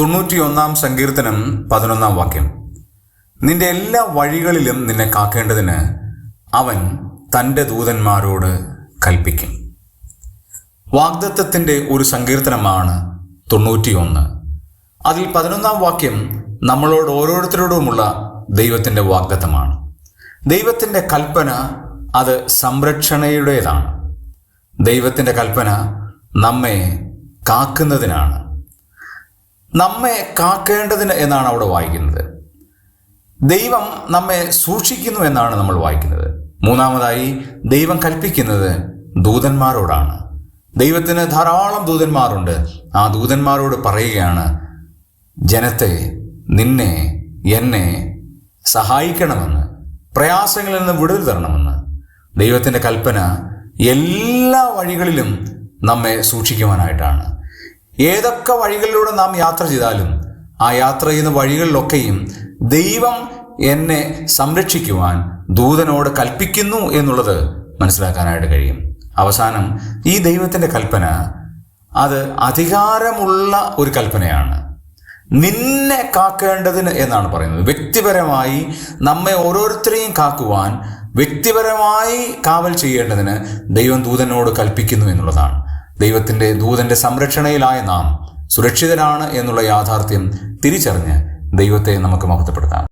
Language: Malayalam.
തൊണ്ണൂറ്റിയൊന്നാം സങ്കീർത്തനം പതിനൊന്നാം വാക്യം. നിന്റെ എല്ലാ വഴികളിലും നിന്നെ കാക്കേണ്ടതിന് അവൻ തന്റെ ദൂതന്മാരോട് കൽപ്പിക്കും. വാഗ്ദത്തത്തിന്റെ ഒരു സങ്കീർത്തനമാണ് തൊണ്ണൂറ്റിയൊന്ന്. അതിൽ പതിനൊന്നാം വാക്യം നമ്മളോട് ഓരോരുത്തരോടുമുള്ള ദൈവത്തിന്റെ വാഗ്ദത്തമാണ്. ദൈവത്തിന്റെ കൽപ്പന അത് സംരക്ഷണയുടേതാണ്. ദൈവത്തിന്റെ കൽപ്പന നമ്മെ കാക്കുന്നതിനാണ്. നമ്മെ കാക്കേണ്ടതിന് എന്നാണ് അവിടെ വായിക്കുന്നത്. ദൈവം നമ്മെ സൂക്ഷിക്കുന്നു എന്നാണ് നമ്മൾ വായിക്കുന്നത്. മൂന്നാമതായി ദൈവം കൽപ്പിക്കുന്നത് ദൂതന്മാരോടാണ്. ദൈവത്തിന് ധാരാളം ദൂതന്മാരുണ്ട്. ആ ദൂതന്മാരോട് പറയുകയാണ് ജനത്തെ നിന്നെ എന്നെ സഹായിക്കണമെന്ന് പ്രയാസങ്ങളിൽ നിന്ന് വിടുതൽ തരണമെന്ന്. ദൈവത്തിന്റെ കൽപ്പന എല്ലാ വഴികളിലും നമ്മെ സൂക്ഷിക്കുവാനായിട്ടാണ്. ഏതൊക്കെ വഴികളിലൂടെ നാം യാത്ര ചെയ്താലും ആ യാത്ര ചെയ്യുന്ന വഴികളിലൊക്കെയും ദൈവം എന്നെ സംരക്ഷിക്കുവാൻ ദൂതനോട് കൽപ്പിക്കുന്നു എന്നുള്ളത് മനസ്സിലാക്കാനായിട്ട് കഴിയും. അവസാനം ഈ ദൈവത്തിന്റെ കൽപ്പന അത് അധികാരമുള്ള ഒരു കൽപ്പനയാണ്. നിന്നെ കാക്കേണ്ടതിന് എന്നാണ് പറയുന്നത്. വ്യക്തിപരമായി നമ്മെ ഓരോരുത്തരെയും കാക്കുവാൻ വ്യക്തിപരമായി കാവൽ ചെയ്യേണ്ടതിന് ദൈവം ദൂതനോട് കൽപ്പിക്കുന്നു എന്നുള്ളതാണ്. ദൈവത്തിന്റെ ദൂതന്റെ സംരക്ഷണയിലായ നാം സുരക്ഷിതരാണ് എന്നുള്ള യാഥാർത്ഥ്യം തിരിച്ചറിഞ്ഞ് ദൈവത്തെ നമുക്ക് മഹത്വപ്പെടുത്താം.